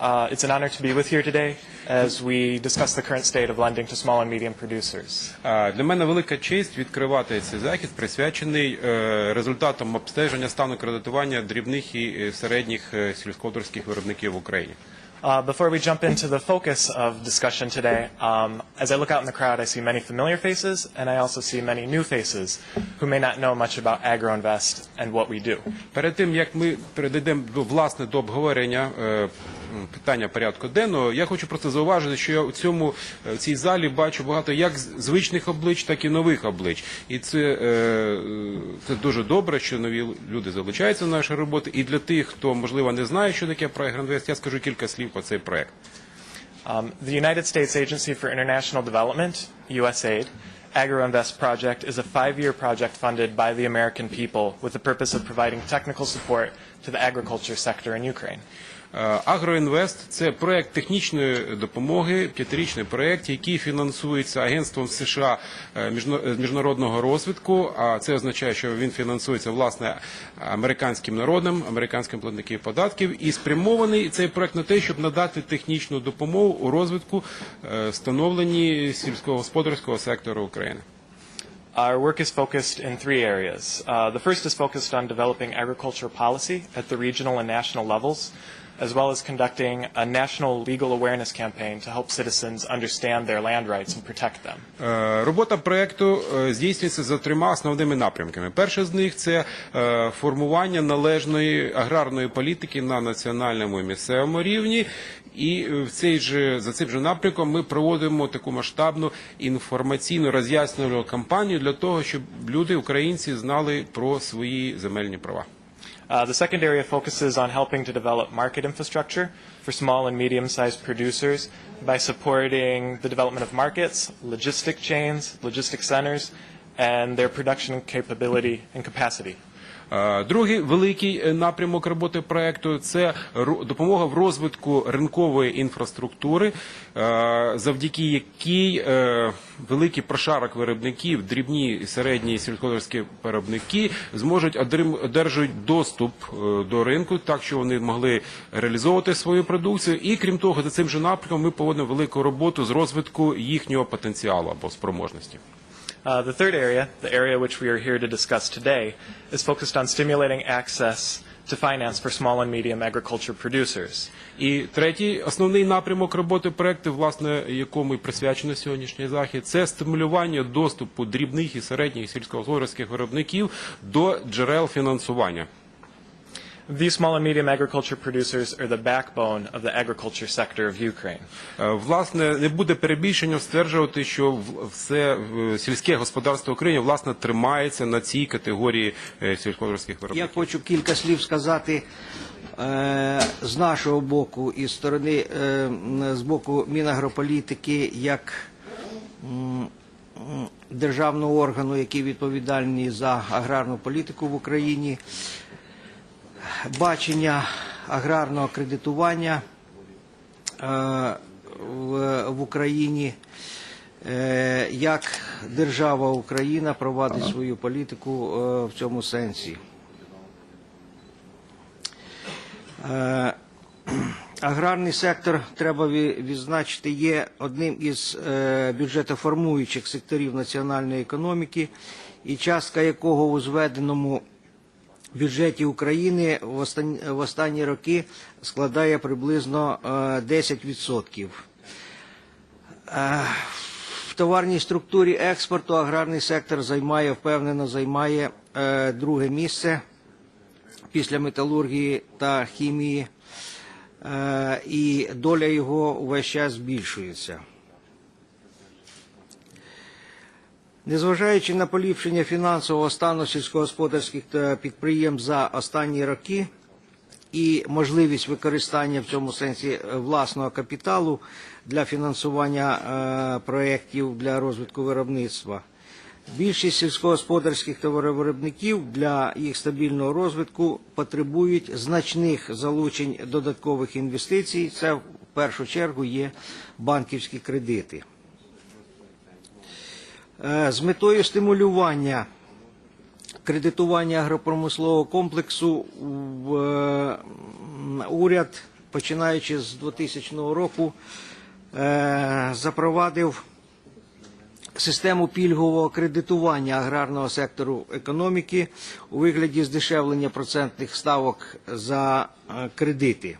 Uh, it's an honor to be with you today as we discuss the current state of lending to small and medium producers. А, Для мене велика честь відкривати цей захід, присвячений е, результатам обстеження стану кредитування дрібних і е, середніх е, сільськогосподарських виробників в Україні. Uh, before we jump into the focus of discussion today, um, as I look out in the crowd, I see many familiar faces, and I also see many new faces who may not know much about AgroInvest and what we do. Перед тим як ми перейдемо до власне до обговорення е, м, питання порядку денного, я хочу просто зауважити, що я у цьому е, в цій залі бачу багато як звичних облич, так і нових облич. І це, е, е, це дуже добре, що нові люди залучаються до нашої роботи. І для тих, хто можливо не знає, що таке проект «Грандвест», я скажу кілька слів про цей проект. Um, the United States Agency for International Development, USAID, AgroInvest project is a five-year project funded by the American people with the purpose of providing technical support to the agriculture sector in Ukraine. Е, Агроінвест це проект технічної допомоги, п'ятирічний проект, який фінансується агентством США е, міжнародного розвитку. А це означає, що він фінансується власне американським народом, американським платників податків, і спрямований цей проект на те, щоб надати технічну допомогу у розвитку е, становленні сільськогосподарського сектору України. Our work is focused in three areas. Uh, the first is focused on developing agriculture policy at the regional and national levels, as well as conducting a national legal awareness campaign to help citizens understand their land rights and protect them. Е, Робота проекту е, здійснюється за трьома основними напрямками. Перший з них це е, формування належної аграрної політики на національному і місцевому рівні. І е, в цей же за цим же напрямком ми проводимо таку масштабну інформаційну роз'яснювальну кампанію для того, щоб люди, українці, знали про свої земельні права. Uh, the second area focuses on helping to develop market infrastructure for small and medium-sized producers by supporting the development of markets, logistic chains, logistic centers, and their production capability and capacity. Е, Другий великий е, напрямок роботи проекту це допомога в розвитку ринкової інфраструктури, е, завдяки якій великий прошарок виробників, дрібні і середні сільськогосподарські виробники зможуть одержують доступ до ринку, так що вони могли реалізовувати свою продукцію. І крім того, за цим же напрямком ми проводимо велику роботу з розвитку їхнього потенціалу або спроможності. Uh, the third area, the area which we are here to discuss today, is focused on stimulating access to finance for small and medium agriculture producers. І третій основний напрямок роботи проекту, власне, якому і присвячено сьогоднішній захід, це стимулювання доступу дрібних і середніх сільськогосподарських виробників до джерел фінансування. These small and medium agriculture producers are the backbone of the agriculture sector of Ukraine. Е, Власне, не буде перебільшення стверджувати, що в- все е, сільське господарство України власне тримається на цій категорії е, сільськогосподарських Я хочу кілька слів сказати е, з нашого боку і з сторони е, м, з боку Мінагрополітики як м, м, державного органу, який відповідальний за аграрну політику в Україні, бачення аграрного кредитування е, в, Україні. е, Як держава Україна провадить свою політику е, в цьому сенсі? Аграрний сектор треба відзначити є одним із бюджетоформуючих секторів національної економіки, і частка якого у зведеному бюджеті України в останні, в останні роки складає приблизно е, 10%. Е, В товарній структурі експорту аграрний сектор займає, впевнено, займає е, друге місце після металургії та хімії, е, і доля його увесь час збільшується. Незважаючи на поліпшення фінансового стану сільськогосподарських підприємств за останні роки і можливість використання в цьому сенсі е, власного капіталу для фінансування е, проєктів для розвитку виробництва, більшість сільськогосподарських товаровиробників для їх стабільного розвитку потребують значних залучень додаткових інвестицій. Це в першу чергу є банківські кредити. Е, З метою стимулювання кредитування агропромислового комплексу в, е, уряд починаючи з 2000 року, е, запровадив систему пільгового кредитування аграрного сектору економіки у вигляді здешевлення процентних ставок за кредити.